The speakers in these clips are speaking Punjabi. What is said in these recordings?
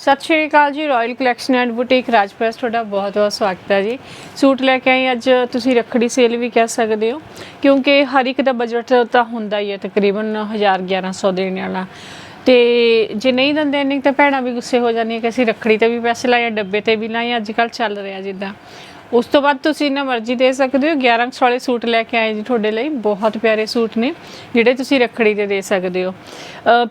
ਸਤਿ ਸ਼੍ਰੀ ਅਕਾਲ ਜੀ ਰਾਇਲ ਕਲੈਕਸ਼ਨ ਐਂਡ ਬੁਟੀਕ ਰਾਜਪ੍ਰੈਸ ਤੁਹਾਡਾ ਬਹੁਤ ਬਹੁਤ ਸਵਾਗਤ ਹੈ ਜੀ। ਸੂਟ ਲੈ ਕੇ ਆਏ ਅੱਜ ਤੁਸੀਂ ਰੱਖੜੀ ਸੇਲ ਵੀ ਕਹਿ ਸਕਦੇ ਹੋ ਕਿਉਂਕਿ ਹਰ ਇੱਕ ਦਾ ਬਜਟ ਤਾਂ ਹੁੰਦਾ ਹੀ ਹੈ ਤਕਰੀਬਨ 1000 1100 ਦੇਣ ਵਾਲਾ। ਤੇ ਜੇ ਨਹੀਂ ਦਿੰਦੇ ਇੰਨੀ ਤਾਂ ਭੈਣਾਂ ਵੀ ਗੁੱਸੇ ਹੋ ਜਾਂਦੀਆਂ ਕਿ ਅਸੀਂ ਰੱਖੜੀ ਤੇ ਵੀ ਪੈਸੇ ਲਾਏ ਡੱਬੇ ਤੇ ਵੀ ਲਾਏ ਆ, ਅੱਜ ਕੱਲ ਚੱਲ ਰਿਹਾ ਜਿੱਦਾਂ। ਉਸ ਤੋਂ ਬਾਅਦ ਤੁਸੀਂ ਇਹਨਾਂ ਮਰਜ਼ੀ ਦੇ ਸਕਦੇ ਹੋ। 1100 ਵਾਲੇ ਸੂਟ ਲੈ ਕੇ ਆਏ ਜੀ ਤੁਹਾਡੇ ਲਈ। ਬਹੁਤ ਪਿਆਰੇ ਸੂਟ ਨੇ, ਜਿਹੜੇ ਤੁਸੀਂ ਰੱਖੜੀ ਤੇ ਦੇ ਸਕਦੇ ਹੋ।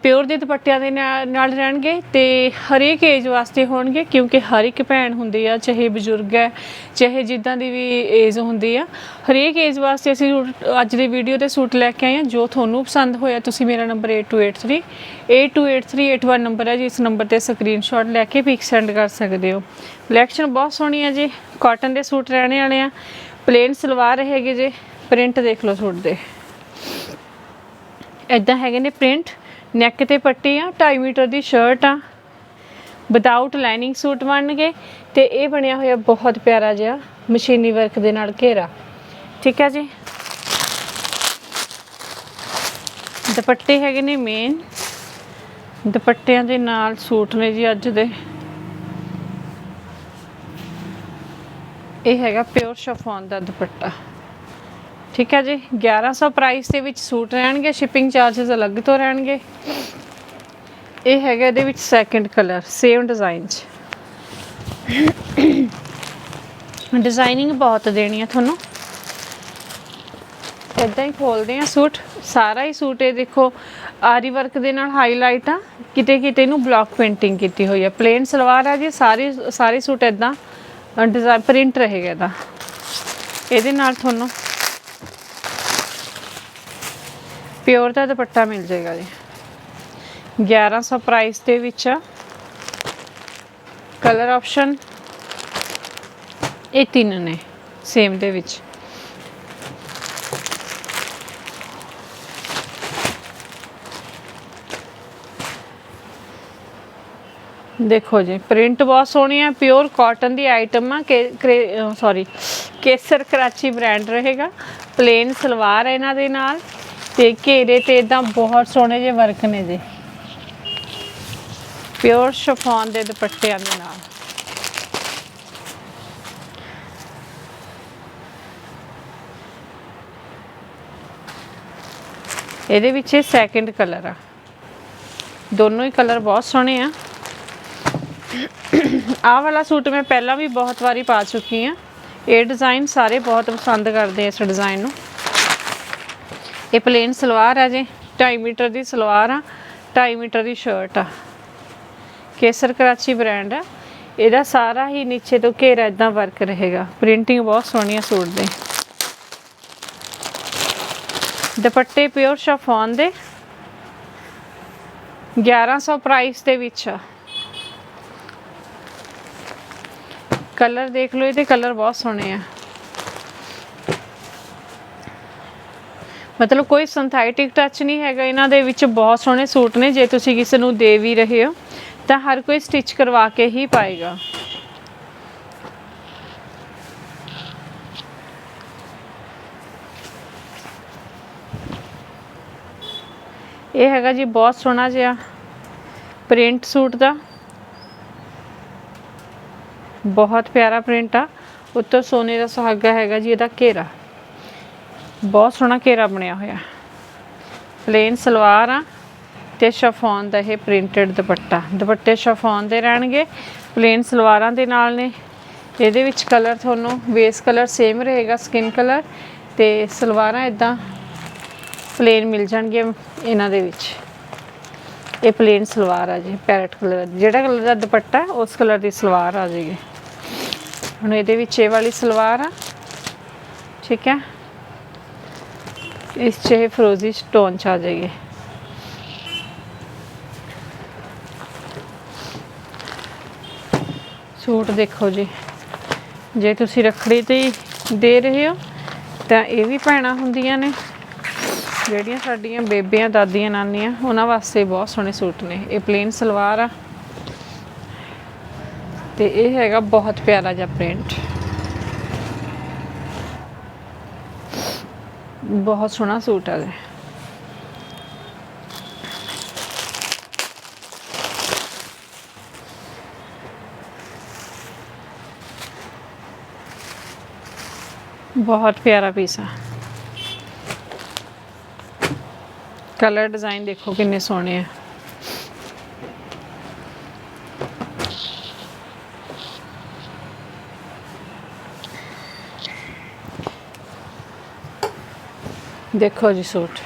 ਪਿਓਰ ਦੇ ਦੁਪੱਟਿਆਂ ਦੇ ਨਾਲ ਨਾਲ ਰਹਿਣਗੇ ਤੇ ਹਰੇਕ ਏਜ ਵਾਸਤੇ ਹੋਣਗੇ, ਕਿਉਂਕਿ ਹਰ ਇੱਕ ਭੈਣ ਹੁੰਦੀ ਆ, ਚਾਹੇ ਬਜ਼ੁਰਗ ਹੈ, ਚਾਹੇ ਜਿੱਦਾਂ ਦੀ ਵੀ ਏਜ ਹੁੰਦੀ ਆ। ਹਰੇਕ ਏਜ ਵਾਸਤੇ ਅਸੀਂ ਅੱਜ ਦੀ ਵੀਡੀਓ ਤੇ ਸੂਟ ਲੈ ਕੇ ਆਏ ਹਾਂ ਜੋ ਤੁਹਾਨੂੰ ਪਸੰਦ ਹੋਇਆ, ਤੁਸੀਂ ਮੇਰਾ ਨੰਬਰ 8283 828381 ਨੰਬਰ ਹੈ ਜੀ। ਇਸ ਨੰਬਰ ਤੇ ਸਕਰੀਨਸ਼ਾਟ ਲੈ ਕੇ ਪਿਕ ਸੈਂਡ ਕਰ ਸਕਦੇ ਹੋ। ਕਲੈਕਸ਼ਨ ਬਹੁਤ ਸੋਹਣੀ ਹੈ ਜੀ। ਕਾਟਨ ਦੇ ਸੂਟ ਰਹਿਣੇ ਵਾਲੇ ਆ। ਪਲੇਨ ਸਲਵਾਰ ਹੈਗੇ ਜੇ। ਪ੍ਰਿੰਟ ਦੇਖ ਲਓ ਸੂਟ ਦੇ। ਇਦਾਂ ਹੈਗੇ ਨੇ ਪ੍ਰਿੰਟ ਨੈਕ ਤੇ ਪੱਟੀ ਆ 2.5 ਮੀਟਰ ਦੀ ਸ਼ਰਟ ਆ। ਵਿਦਆਊਟ ਲਾਈਨਿੰਗ ਸੂਟ ਬਣਨਗੇ। ਤੇ ਇਹ ਬਣਿਆ ਹੋਇਆ ਬਹੁਤ ਪਿਆਰਾ ਜਿਹਾ ਮਸ਼ੀਨੀ ਵਰਕ ਦੇ ਨਾਲ ਘੇਰਾ। ਠੀਕ ਹੈ ਜੀ। ਦੁਪੱਟੇ ਹੈਗੇ ਨੇ ਮੇਨ ਦੁਪੱਟਿਆਂ ਦੇ ਨਾਲ ਸੂਟ ਨੇ ਜੀ ਅੱਜ ਦੇ। ਇਹ ਹੈਗਾ ਪਿਓਰ ਸ਼ਫੋਨ ਦਾ ਦੁਪੱਟਾ। ਠੀਕ ਹੈ ਜੀ 1100 ਪ੍ਰਾਈਸ ਦੇ ਵਿੱਚ ਸੂਟ ਰਹਿਣਗੇ ਸ਼ਿਪਿੰਗ ਚਾਰजेस ਅਲੱਗ ਤੋਂ ਰਹਿਣਗੇ। ਇਹ ਹੈਗਾ ਇਹਦੇ ਵਿੱਚ ਸੈਕੰਡ ਕਲਰ ਸੇਮ ਡਿਜ਼ਾਈਨ 'ਚ। ਡਿਜ਼ਾਈਨਿੰਗ ਬਹੁਤ ਦੇਣੀ ਆ ਤੁਹਾਨੂੰ। ਇਦਾਂ ਹੀ ਖੋਲਦੇ ਆ ਸੂਟ, ਸਾਰਾ ਹੀ ਸੂਟ ਇਹ ਦੇਖੋ, ਆਰੀ ਵਰਕ ਦੇ ਨਾਲ ਹਾਈਲਾਈਟ ਆ। ਕਿਤੇ ਕਿਤੇ ਨੂੰ ਬਲੌਕ ਪੇਂਟਿੰਗ ਕੀਤੀ ਹੋਈ ਆ। ਪਲੇਨ ਸਲਵਾਰ ਆ ਜੀ, ਸਾਰੇ ਸਾਰੇ ਸੂਟ ਇਦਾਂ ਡਿਜ਼ਾਈਨ ਪ੍ਰਿੰਟ ਰਹੇਗਾ ਇਹਦਾ। ਇਹਦੇ ਨਾਲ ਤੁਹਾਨੂੰ ਪਿਓਰ ਦਾ ਦੁਪੱਟਾ ਮਿਲ ਜਾਏਗਾ ਜੀ। 1100 ਪ੍ਰਾਈਸ ਦੇ ਵਿੱਚ ਆ ਕਲਰ ਆਪਸ਼ਨ ਇਹ ਤਿੰਨ ਨੇ ਸੇਮ ਦੇ ਵਿੱਚ। ਦੇਖੋ ਜੀ ਪ੍ਰਿੰਟ ਬਹੁਤ ਸੋਹਣੀ ਹੈ ਪਿਓਰ ਕਾਟਨ ਦੀ ਆਈਟਮ ਆ, ਕਿ ਸੌਰੀ ਕੇਸਰ ਕਰਾਚੀ ਬ੍ਰਾਂਡ ਰਹੇਗਾ ਪਲੇਨ ਸਲਵਾਰ ਹੈ ਇਹਨਾਂ ਦੇ ਨਾਲ, ਤੇ ਘੇਰੇ ਤੇ ਇਦਾਂ ਬਹੁਤ ਸੋਹਣੇ ਜਿਹੇ ਵਰਕ ਨੇ ਜੀ। ਪਿਓਰ ਸ਼ਫੋਨ ਦੇ ਦੁਪੱਟਿਆਂ ਦੇ ਨਾਲ। ਇਹਦੇ ਵਿੱਚ ਇਹ ਸੈਕੰਡ ਕਲਰ ਆ। ਦੋਨੋਂ ਹੀ ਕਲਰ ਬਹੁਤ ਸੋਹਣੇ ਆ। ਆਹ ਵਾਲਾ ਸੂਟ ਮੈਂ ਪਹਿਲਾਂ ਵੀ ਬਹੁਤ ਵਾਰੀ ਪਾ ਚੁੱਕੀ ਆ ਇਹ ਡਿਜ਼ਾਈਨ ਸਾਰੇ ਬਹੁਤ ਪਸੰਦ ਕਰਦੇ ਆ ਇਸ ਡਿਜ਼ਾਈਨ ਨੂੰ। ਇਹ ਪਲੇਨ ਸਲਵਾਰ ਆ ਜੀ 2.5 ਮੀਟਰ ਦੀ ਸਲਵਾਰ ਆ 2.5 ਮੀਟਰ ਦੀ ਸ਼ਰਟ ਆ। ਕੇਸਰ ਕਰਾਚੀ ਬ੍ਰਾਂਡ ਆ। ਇਹਦਾ ਸਾਰਾ ਹੀ ਨੀਚੇ ਤੋਂ ਘੇਰਾ ਇਦਾਂ ਵਰਕ ਰਹੇਗਾ। ਪ੍ਰਿੰਟਿੰਗ ਬਹੁਤ ਸੋਹਣੀ ਆ ਸੂਟ ਦੇ ਦੁਪੱਟੇ ਪਿਓਰ ਸ਼ਫੋਨ ਦੇ। 1100 ਪ੍ਰਾਈਸ ਦੇ ਵਿੱਚ ਆ। ਕਲਰ ਦੇਖ ਲਓ, ਇਹਦੇ ਕਲਰ ਬਹੁਤ ਸੋਹਣੇ ਆ। ਮਤਲਬ ਕੋਈ ਸਿੰਥੈਟਿਕ ਟੱਚ ਨਹੀਂ ਹੈਗਾ, ਇਹਨਾਂ ਦੇ ਵਿੱਚ ਬਹੁਤ ਸੋਹਣੇ ਸੂਟ ਨੇ, ਜੇ ਤੁਸੀਂ ਕਿਸੇ ਨੂੰ ਦੇ ਵੀ ਰਹੇ ਹੋ, ਤਾਂ ਹਰ ਕੋਈ ਸਟਿਚ ਕਰਵਾ ਕੇ ਹੀ ਪਾਏਗਾ। ਇਹ ਹੈਗਾ ਜੀ ਬਹੁਤ ਸੋਹਣਾ ਜਿਹਾ ਪ੍ਰਿੰਟ ਸੂਟ ਦਾ। ਬਹੁਤ ਪਿਆਰਾ ਪ੍ਰਿੰਟ ਆ। ਉੱਤੋਂ ਸੋਨੇ ਦਾ ਸੁਹਾਗਾ ਹੈਗਾ ਜੀ, ਇਹਦਾ ਘੇਰਾ। ਬਹੁਤ ਸੋਹਣਾ ਘੇਰਾ ਬਣਿਆ ਹੋਇਆ। ਪਲੇਨ ਸਲਵਾਰ ਆ ਤੇ ਸ਼ਫੋਨ ਦਾ ਇਹ ਪ੍ਰਿੰਟਡ ਦੁਪੱਟਾ। ਦੁਪੱਟੇ ਸ਼ਫੋਨ ਦੇ ਰਹਿਣਗੇ ਪਲੇਨ ਸਲਵਾਰਾਂ ਦੇ ਨਾਲ ਨੇ। ਇਹਦੇ ਵਿੱਚ ਕਲਰ ਤੁਹਾਨੂੰ ਬੇਸ ਕਲਰ ਸੇਮ ਰਹੇਗਾ ਸਕਿਨ ਕਲਰ ਤੇ ਸਲਵਾਰਾਂ ਇਦਾਂ ਪਲੇਨ ਮਿਲ ਜਾਣਗੀਆਂ ਇਹਨਾਂ ਦੇ ਵਿੱਚ। ਇਹ ਪਲੇਨ ਸਲਵਾਰ ਆ ਜੀ ਪੈਰਟ ਕਲਰ ਜਿਹੜਾ ਕਲਰ ਦਾ ਦੁਪੱਟਾ, ਉਸ ਕਲਰ ਦੀ ਸਲਵਾਰ ਆ ਜਾਏਗੀ ਹੁਣ ਇਹਦੇ ਵਿੱਚ ਇਹ ਵਾਲੀ ਸਲਵਾਰ ਆ। ਠੀਕ ਹੈ ਇਸ 'ਚ ਇਹ ਫਰੋਜ਼ੀ ਸਟੋਨ ਚ ਆ ਜਾਏਗੀ ਸੂਟ ਦੇਖੋ ਜੀ। ਜੇ ਤੁਸੀਂ ਰੱਖੜੀ ਤੇ ਦੇ ਰਹੇ ਹੋ, ਤਾਂ ਇਹ ਵੀ ਭੈਣਾਂ ਹੁੰਦੀਆਂ ਨੇ। ਜਿਹੜੀਆਂ ਸਾਡੀਆਂ ਬੇਬੀਆਂ, ਦਾਦੀਆਂ, ਨਾਨੀਆਂ, ਉਹਨਾਂ ਵਾਸਤੇ ਬਹੁਤ ਸੋਹਣੇ ਸੂਟ ਨੇ। ਇਹ ਪਲੇਨ ਸਲਵਾਰ ਆ। ਤੇ ਇਹ ਹੈਗਾ ਬਹੁਤ ਪਿਆਰਾ ਜਿਹਾ ਪ੍ਰਿੰਟ ਬਹੁਤ ਸੋਹਣਾ ਸੂਟ ਆ ਜੀ ਬਹੁਤ ਪਿਆਰਾ ਪੀਸ ਆ। ਕਲਰ ਡਿਜ਼ਾਈਨ ਦੇਖੋ ਕਿੰਨੇ ਸੋਹਣੇ ਆ। ਦੇਖੋ ਜੀ ਸੂਟ।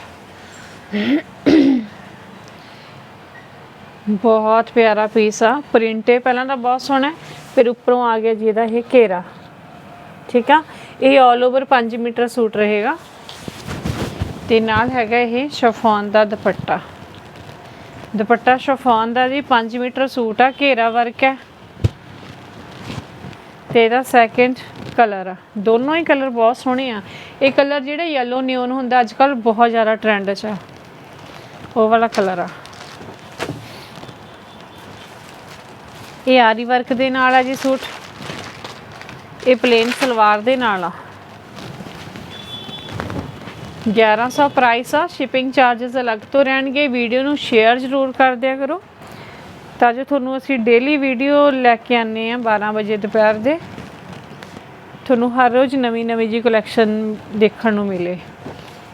ਬਹੁਤ ਪਿਆਰਾ ਪੀਸ ਆ। ਪ੍ਰਿੰਟ ਹੈ ਪਹਿਲਾਂ ਤਾਂ ਬਹੁਤ ਸੋਹਣਾ ਫਿਰ ਉੱਪਰੋਂ ਆ ਗਿਆ ਜੀ ਇਹਦਾ ਇਹ ਘੇਰਾ। ਠੀਕ ਆ? ਇਹ 올 ਓਵਰ 5 ਮੀਟਰ ਸੂਟ ਰਹੇਗਾ। ਤੇ ਨਾਲ ਹੈਗਾ ਇਹ ਸ਼ਫੋਨ ਦਾ ਦੁਪੱਟਾ। ਦੁਪੱਟਾ ਸ਼ਫੋਨ ਦਾ ਜੀ 5 ਮੀਟਰ ਸੂਟ ਆ, ਘੇਰਾ ਵਰਕ ਹੈ ਤੇ ਇਹਦਾ ਸੈਕਿੰਡ ਕਲਰ ਆ। ਦੋਨੋਂ ਹੀ ਕਲਰ ਬਹੁਤ ਸੋਹਣੇ ਆ। ਇਹ ਕਲਰ ਜਿਹੜਾ ਯੈਲੋ ਨਿਓਨ ਹੁੰਦਾ ਅੱਜ ਕੱਲ ਬਹੁਤ ਜ਼ਿਆਦਾ ਟ੍ਰੈਂਡ 'ਚ ਆ। ਉਹ ਵਾਲਾ ਕਲਰ ਆ। ਇਹ ਆਰੀ ਵਰਕ ਦੇ ਨਾਲ ਆ ਜੀ ਸੂਟ। ਇਹ ਪਲੇਨ ਸਲਵਾਰ ਦੇ ਨਾਲ ਆ। 1100 ਪ੍ਰਾਈਸ ਆ ਸ਼ਿਪਿੰਗ ਚਾਰजेस ਅਲੱਗ ਤੋਂ ਰਹਿਣਗੇ ਵੀਡੀਓ ਨੂੰ ਸ਼ੇਅਰ ਜ਼ਰੂਰ ਕਰ ਦਿਆ ਕਰੋ। ਤਾਂ ਜੋ ਤੁਹਾਨੂੰ ਅਸੀਂ ਡੇਲੀ ਵੀਡੀਓ ਲੈ ਕੇ ਆਨੇ ਆ 12 ਵਜੇ ਦੁਪਹਿਰ ਦੇ। ਤੁਹਾਨੂੰ ਹਰ ਰੋਜ਼ ਨਵੀਂ ਨਵੀਂ ਜੀ ਕਲੈਕਸ਼ਨ ਦੇਖਣ ਨੂੰ ਮਿਲੇ।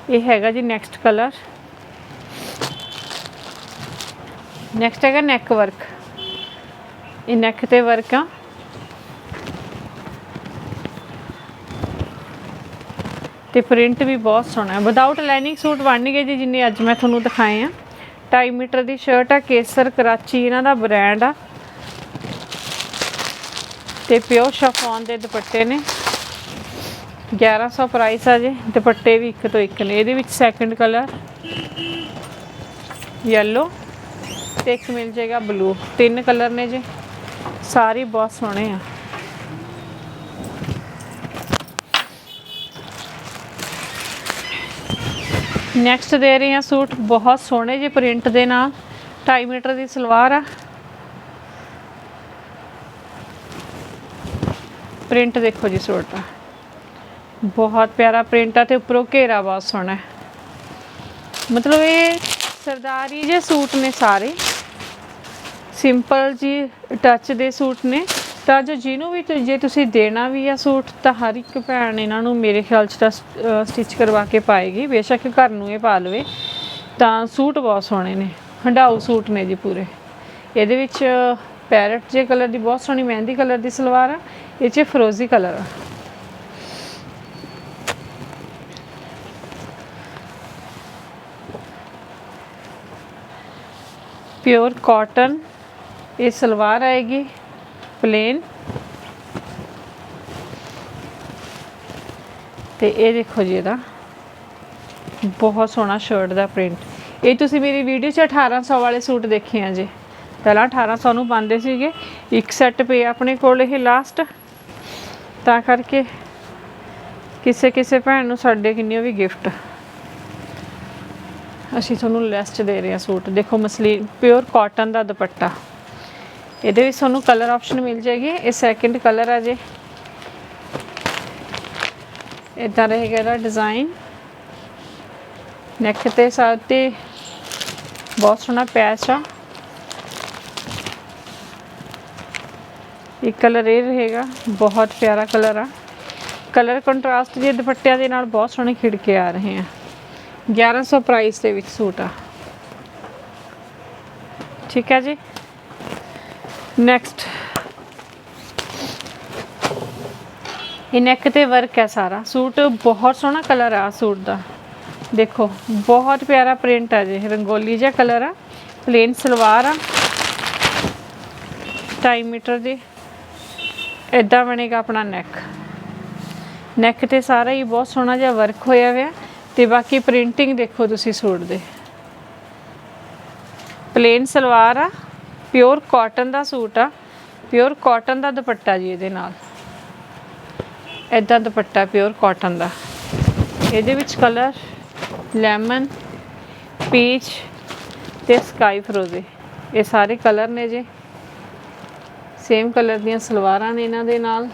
ਇਹ ਹੈਗਾ ਜੀ ਨੈਕਸਟ ਕਲਰ ਨੈਕਸਟ ਹੈਗਾ ਨੈਕ ਵਰਕ ਇਹ ਨੈਕ ਤੇ ਵਰਕ ਆ। ਤੇ ਪ੍ਰਿੰਟ ਵੀ ਬਹੁਤ ਸੋਹਣਾ ਹੈ। ਵਿਦਆਊਟ ਲਾਈਨਿੰਗ ਸੂਟ ਬਣਨਗੇ ਜੀ ਜਿੰਨੇ ਅੱਜ ਮੈਂ ਤੁਹਾਨੂੰ ਦਿਖਾਏ ਆ। 2.5 ਮੀਟਰ ਦੀ ਸ਼ਰਟ ਆ, ਕੇਸਰ, ਕਰਾਚੀ ਇਹਨਾਂ ਦਾ ਬ੍ਰਾਂਡ ਆ। ਤੇ ਪਿਓ ਸ਼ਫੋਨ ਦੇ ਦੁਪੱਟੇ ਨੇ। 1100 ਪ੍ਰਾਈਸ ਆ ਜੀ। ਦੁਪੱਟੇ ਵੀ ਇੱਕ ਤੋਂ ਇੱਕ ਨੇ। ਇਹਦੇ ਵਿੱਚ ਸੈਕੰਡ ਕਲਰ ਯੈਲੋ ਤੇ ਇੱਕ ਮਿਲ ਜਾਏਗਾ ਬਲੂ ਤਿੰਨ ਕਲਰ ਨੇ ਜੀ। ਸਾਰੇ ਬਹੁਤ ਸੋਹਣੇ ਆ। ਨੈਕਸਟ ਦੇ ਰਹੇ ਹਾਂ ਸੂਟ, ਬਹੁਤ ਸੋਹਣੇ ਜਿਹੇ ਪ੍ਰਿੰਟ ਦੇ ਨਾਲ। 2.5 ਮੀਟਰ ਦੀ ਸਲਵਾਰ ਆ। ਪ੍ਰਿੰਟ ਦੇਖੋ ਜੀ ਸੂਟ ਦਾ। ਬਹੁਤ ਪਿਆਰਾ ਪ੍ਰਿੰਟ ਆ ਤੇ ਉੱਪਰੋਂ ਘੇਰਾ ਬਹੁਤ ਸੋਹਣਾ ਹੈ। ਮਤਲਬ ਇਹ ਸਰਦਾਰੀ ਜੇ ਸੂਟ ਨੇ ਸਾਰੇ। ਸਿੰਪਲ ਜੀ ਟੱਚ ਦੇ ਸੂਟ ਨੇ। ਤਾਂ ਜੋ ਜਿਹਨੂੰ ਵੀ ਜੇ ਤੁਸੀਂ ਦੇਣਾ ਵੀ ਆ ਸੂਟ, ਤਾਂ ਹਰ ਇੱਕ ਭੈਣ ਇਹਨਾਂ ਨੂੰ ਮੇਰੇ ਖਿਆਲ ਚ ਤਾਂ ਸਟਿਚ ਕਰਵਾ ਕੇ ਪਾਏਗੀ। ਬੇਸ਼ੱਕ ਘਰ ਨੂੰ ਇਹ ਪਾ ਲਵੇ, ਤਾਂ ਸੂਟ ਬਹੁਤ ਸੋਹਣੇ ਨੇ। ਹੰਡਾਊ ਸੂਟ ਨੇ ਜੀ ਪੂਰੇ। ਇਹਦੇ ਵਿੱਚ ਪੈਰਟ ਜੇ ਕਲਰ ਦੀ ਬਹੁਤ ਸੋਹਣੀ ਮਹਿੰਦੀ ਕਲਰ ਦੀ ਸਲਵਾਰ ਆ, ਇਹ 'ਚ ਫਰੋਜ਼ੀ ਕਲਰ ਆ। ਪਿਓਰ ਕਾਟਨ ਇਹ ਸਲਵਾਰ ਆਏਗੀ। ਪਲੇਨ। ਤੇ ਇਹ ਦੇਖੋ ਜੀ ਇਹਦਾ। ਬਹੁਤ ਸੋਹਣਾ ਸ਼ਰਟ ਦਾ ਪ੍ਰਿੰਟ ਇਹ ਤੁਸੀਂ ਮੇਰੀ ਵੀਡੀਓ 'ਚ 1800 ਵਾਲੇ ਸੂਟ ਦੇਖੇ ਆ ਜੀ। ਪਹਿਲਾਂ 1800 ਨੂੰ ਪਾਉਂਦੇ ਸੀਗੇ। ਇੱਕ ਸੈੱਟ ਪਏ ਆਪਣੇ ਕੋਲ ਇਹ ਲਾਸਟ ਤਾਂ ਕਰਕੇ ਕਿਸੇ ਕਿਸੇ ਭੈਣ ਨੂੰ ਸਾਡੇ ਕਿੰਨੀ ਵੀ ਗਿਫਟ ਅਸੀਂ ਤੁਹਾਨੂੰ ਲੈਸਟ ਦੇ ਰਹੇ ਹਾਂ ਸੂਟ। ਦੇਖੋ ਮਸਲੀ ਪਿਓਰ ਕਾਟਨ ਦਾ ਦੁਪੱਟਾ। ਇਹਦੇ ਵਿੱਚ ਤੁਹਾਨੂੰ ਕਲਰ ਆਪਸ਼ਨ ਮਿਲ ਜਾਏਗੀ। ਇਹ ਸੈਕਿੰਡ ਕਲਰ ਆ ਜੇ। ਇਦਾਂ ਰਹੇਗਾ ਇਹਦਾ ਡਿਜ਼ਾਈਨ ਨੈਕ ਤੇ ਸਾਥ ਤੇ ਬਹੁਤ ਸੋਹਣਾ ਪੈਚ ਆ। ਇਹ ਕਲਰ ਇਹ ਰਹੇਗਾ, ਬਹੁਤ ਪਿਆਰਾ ਕਲਰ ਆ। ਕਲਰ ਕੰਟਰਾਸਟ ਜੇ ਦੁਪੱਟਿਆਂ ਦੇ ਨਾਲ ਬਹੁਤ ਸੋਹਣੇ ਖਿੜ ਕੇ ਆ ਰਹੇ ਆ। 1100 ਪ੍ਰਾਈਸ ਦੇ ਵਿੱਚ ਸੂਟ ਆ। ਠੀਕ ਹੈ ਜੀ? ਨੈਕਸਟ ਇਹ ਨੈਕ ਤੇ ਵਰਕ ਹੈ ਸਾਰਾ। ਸੂਟ ਬਹੁਤ ਸੋਹਣਾ ਕਲਰ ਆ ਸੂਟ ਦਾ। ਦੇਖੋ, ਬਹੁਤ ਪਿਆਰਾ ਪ੍ਰਿੰਟ ਆ ਜੇ, ਰੰਗੋਲੀ ਜਿਹਾ ਕਲਰ ਆ ਪਲੇਨ ਸਲਵਾਰ ਆ। 2.5 ਮੀਟਰ ਦੀ। ਇਦਾਂ ਬਣੇਗਾ ਆਪਣਾ ਨੈਕ ਨੈਕ ਤੇ ਸਾਰਾ ਹੀ ਬਹੁਤ ਸੋਹਣਾ ਜਿਹਾ ਵਰਕ ਹੋਇਆ ਹੋਇਆ। ਤੇ ਬਾਕੀ ਪ੍ਰਿੰਟਿੰਗ ਦੇਖੋ ਤੁਸੀਂ ਸੂਟ ਦੇ। ਪਲੇਨ ਸਲਵਾਰ ਆ। ਪਿਓਰ ਕਾਟਨ ਦਾ ਸੂਟ ਆ। ਪਿਓਰ ਕਾਟਨ ਦਾ ਦੁਪੱਟਾ ਜੀ ਇਹਦੇ ਨਾਲ। ਇਦਾਂ ਦੁਪੱਟਾ ਪਿਓਰ ਕਾਟਨ ਦਾ। ਇਹਦੇ ਵਿੱਚ ਕਲਰ ਲੈਮਨ ਪੀਚ ਤੇ ਸਕਾਈ ਫਰੋਜ਼ੇ ਇਹ ਸਾਰੇ ਕਲਰ ਨੇ ਜੀ। ਸੇਮ ਕਲਰ ਦੀਆਂ ਸਲਵਾਰਾਂ ਨੇ ਇਹਨਾਂ ਦੇ ਨਾਲ।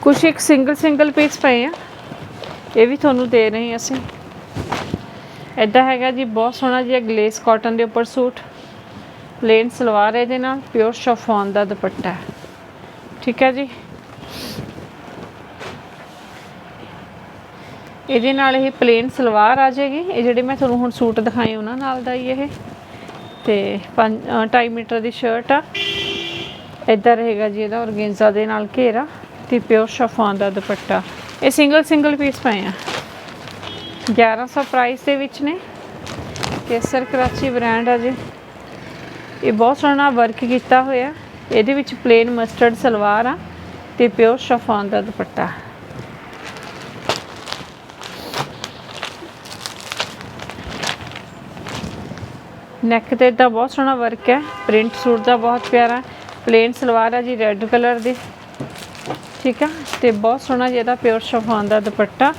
ਕੁਝ ਇੱਕ ਸਿੰਗਲ ਸਿੰਗਲ ਪੀਸ ਪਏ ਆ। ਇਹ ਵੀ ਤੁਹਾਨੂੰ ਦੇ ਰਹੇ ਅਸੀਂ। ਐਡਾ ਹੈਗਾ ਜੀ, ਬਹੁਤ ਸੋਹਣਾ ਜਿਹਾ ਗਲੇਸ ਕਾਟਨ ਦੇ ਉੱਪਰ ਸੂਟ। ਪਲੇਨ ਸਲਵਾਰ ਇਹਦੇ ਨਾਲ ਪਿਓਰ ਸ਼ਫੋਨ ਦਾ ਦੁਪੱਟਾ ਠੀਕ ਹੈ ਜੀ। ਇਹਦੇ ਨਾਲ ਇਹ ਪਲੇਨ ਸਲਵਾਰ ਆ ਜਾਏਗੀ। ਇਹ ਜਿਹੜੇ ਮੈਂ ਤੁਹਾਨੂੰ ਹੁਣ ਸੂਟ ਦਿਖਾਏ ਉਹਨਾਂ ਨਾਲ ਦਾ ਹੀ ਇਹ। ਤੇ 2.5 ਮੀਟਰ ਦੀ ਸ਼ਰਟ ਆ। ਇੱਧਰ ਰਹੇਗਾ ਜੀ ਇਹਦਾ ਔਰਗੇਂਜ਼ਾ ਦੇ ਨਾਲ ਘੇਰਾ ਤੇ ਪਿਓਰ ਸ਼ਫਾਨ ਦਾ ਦੁਪੱਟਾ। ਇਹ ਸਿੰਗਲ ਸਿੰਗਲ ਪੀਸ ਪਏ ਆ। 1100 ਪ੍ਰਾਈਸ ਦੇ ਵਿੱਚ ਨੇ। ਕੇਸਰ ਕਰਾਚੀ ਬ੍ਰਾਂਡ ਆ ਜੀ। ਇਹ ਬਹੁਤ ਸੋਹਣਾ ਵਰਕ ਕੀਤਾ ਹੋਇਆ। ਇਹਦੇ ਵਿੱਚ ਪਲੇਨ ਮਸਟਰਡ ਸਲਵਾਰ ਆ ਤੇ ਪਿਓਰ ਸ਼ਫਾਨ ਦਾ ਦੁਪੱਟਾ। ਨੈਕ ਤੇ ਦਾ ਬਹੁਤ ਸੋਹਣਾ ਵਰਕ ਹੈ। ਪ੍ਰਿੰਟ ਸੂਟ ਦਾ ਬਹੁਤ ਪਿਆਰਾ। ਪਲੇਨ ਸਲਵਾਰ ਹੈ ਜੀ ਰੈੱਡ ਕਲਰ ਦੀ। ਠੀਕ ਆ? ਤੇ ਬਹੁਤ ਸੋਹਣਾ ਜਿਹਦਾ ਪਿਓਰ ਸ਼ਫਾਨ ਦਾ ਦੁਪੱਟਾ।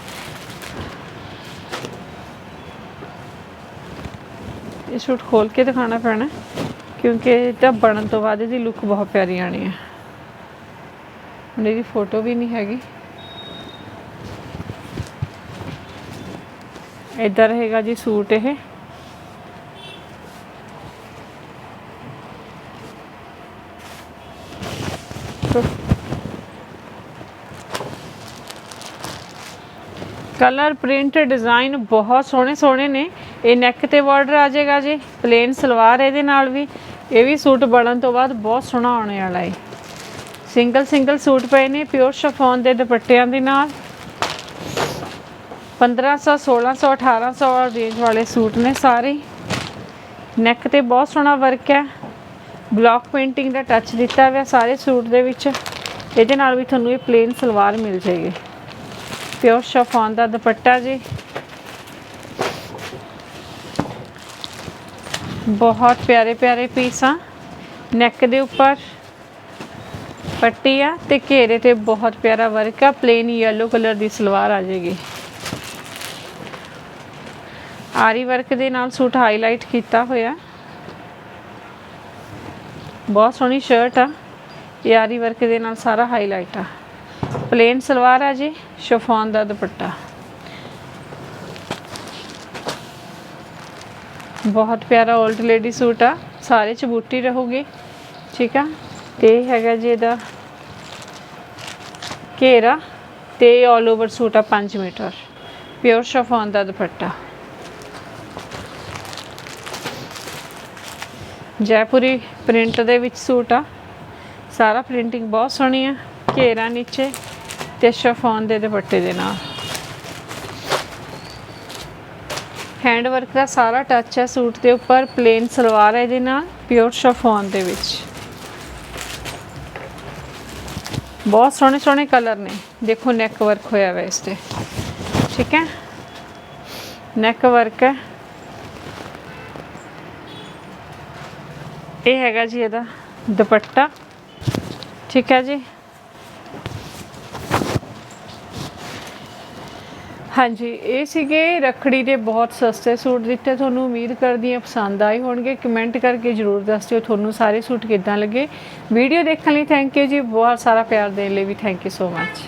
ਇਹ ਸੂਟ ਖੋਲ ਕੇ ਦਿਖਾਣਾ ਪੈਣਾ, ਕਿਉਂਕਿ ਇਹਦਾ ਬਣਨ ਤੋਂ ਬਾਅਦ ਇਹਦੀ ਲੁੱਕ ਬਹੁਤ ਪਿਆਰੀ ਆਣੀ ਹੈ। ਹੁਣ ਇਹਦੀ ਫੋਟੋ ਵੀ ਨਹੀਂ ਹੈਗੀ। ਇੱਧਰ ਰਹੇਗਾ ਜੀ ਸੂਟ ਇਹ। ਕਲਰ, ਪ੍ਰਿੰਟ, ਡਿਜ਼ਾਈਨ ਬਹੁਤ ਸੋਹਣੇ ਸੋਹਣੇ ਨੇ। ਇਹ ਨੈਕ ਤੇ ਬਾਰਡਰ ਆ ਜਾਏਗਾ ਜੀ ਪਲੇਨ ਸਲਵਾਰ ਇਹਦੇ ਨਾਲ ਵੀ। ਇਹ ਵੀ ਸੂਟ ਬਣਨ ਤੋਂ ਬਾਅਦ ਬਹੁਤ ਸੋਹਣਾ ਆਉਣੇ ਵਾਲਾ ਹੈ ਸਿੰਗਲ ਸਿੰਗਲ ਸੂਟ ਪਏ ਨੇ ਪਿਓਰ ਸ਼ਫੋਨ ਦੇ ਦੁਪੱਟਿਆਂ ਦੇ ਨਾਲ। 1500 1600 1800 ਰੇਂਜ ਵਾਲੇ ਸੂਟ ਨੇ ਸਾਰੇ। ਨੈਕ ਤੇ ਬਹੁਤ ਸੋਹਣਾ ਵਰਕ ਹੈ। ਬਲੌਕ ਪੇਂਟਿੰਗ ਦਾ ਟੱਚ ਦਿੱਤਾ ਹੋਇਆ ਸਾਰੇ ਸੂਟ ਦੇ ਵਿੱਚ। ਇਹਦੇ ਨਾਲ ਵੀ ਤੁਹਾਨੂੰ ਇਹ ਪਲੇਨ ਸਲਵਾਰ ਮਿਲ ਜਾਏਗੀ। ਪਿਓਰ ਸ਼ਫਾਨ ਦਾ ਦੁਪੱਟਾ ਜੀ। ਬਹੁਤ ਪਿਆਰੇ ਪਿਆਰੇ ਪੀਸ ਆ। ਨੈਕ ਦੇ ਉੱਪਰ ਪੱਟੀ ਆ ਤੇ ਘੇਰੇ ਤੇ ਬਹੁਤ ਪਿਆਰਾ ਵਰਕ ਆ। ਪਲੇਨ ਯੈਲੋ ਕਲਰ ਦੀ ਸਲਵਾਰ ਆ ਜਾਏਗੀ ਆਰੀ ਵਰਕ ਦੇ ਨਾਲ ਸੂਟ ਹਾਈਲਾਈਟ ਕੀਤਾ ਹੋਇਆ। ਬਹੁਤ ਸੋਹਣੀ ਸ਼ਰਟ ਆ। ਇਹ ਆਰੀ ਵਰਕ ਦੇ ਨਾਲ ਸਾਰਾ ਹਾਈਲਾਈਟ ਆ। ਪਲੇਨ ਸਲਵਾਰ ਆ ਜੀ, ਸ਼ਫਾਨ ਦਾ ਦੁਪੱਟਾ। ਬਹੁਤ ਪਿਆਰਾ 올ਡ ਲੇਡੀ ਸੂਟ ਆ, ਸਾਰੇ ਚ ਬੂਟੀ ਰਹੂਗੀ, ਠੀਕ ਆ? ਤੇ ਹੈਗਾ ਜੀ ਇਹਦਾ ਘੇਰਾ ਤੇ 올 ਓਵਰ ਸੂਟ ਆ 5 ਮੀਟਰ ਪਿਓਰ ਸ਼ਫਾਨ ਦਾ ਦੁਪੱਟਾ। ਜੈਪੁਰੀ ਪ੍ਰਿੰਟ ਦੇ ਵਿੱਚ ਸੂਟ ਆ, ਸਾਰਾ ਪ੍ਰਿੰਟਿੰਗ ਬਹੁਤ ਸੋਹਣੀ ਆ, ਘੇਰਾ ਨੀਚੇ ਤੇ ਸ਼ਫੋਨ ਦੇ ਦੁਪੱਟੇ ਦੇ ਨਾਲ। ਹੈਂਡ ਵਰਕ ਦਾ ਸਾਰਾ ਟੱਚ ਹੈ ਸੂਟ ਦੇ ਉੱਪਰ ਪਲੇਨ ਸਲਵਾਰ ਹੈ ਇਹਦੇ ਨਾਲ ਪਿਓਰ ਸ਼ਫੋਨ ਦੇ ਵਿੱਚ। ਬਹੁਤ ਸੋਹਣੇ ਸੋਹਣੇ ਕਲਰ ਨੇ। ਦੇਖੋ ਨੈਕ ਵਰਕ ਹੋਇਆ ਹੋਇਆ ਇਸ ਤੇ। ਠੀਕ ਹੈ? ਨੈਕ ਵਰਕ ਹੈ। ਇਹ ਹੈਗਾ ਜੀ ਇਹਦਾ ਦੁਪੱਟਾ। ਠੀਕ ਹੈ ਜੀ? ਹਾਂਜੀ, ਇਹ ਸੀਗੇ ਰਖੜੀ ਦੇ ਬਹੁਤ ਸਸਤੇ ਸੂਟ ਦਿੱਤੇ, ਤੁਹਾਨੂੰ ਉਮੀਦ ਕਰਦੀ ਹਾਂ ਪਸੰਦ ਆਏ ਹੋਣਗੇ। ਕਮੈਂਟ ਕਰਕੇ ਜਰੂਰ ਦੱਸ ਦਿਓ, ਤੁਹਾਨੂੰ ਸਾਰੇ ਸੂਟ ਕਿੱਦਾਂ ਲੱਗੇ। ਵੀਡੀਓ ਦੇਖਣ ਲਈ ਥੈਂਕ ਯੂ ਜੀ, ਬਹੁਤ ਸਾਰਾ ਪਿਆਰ ਦੇਣ ਲਈ ਵੀ ਥੈਂਕ ਯੂ ਸੋ ਮੱਚ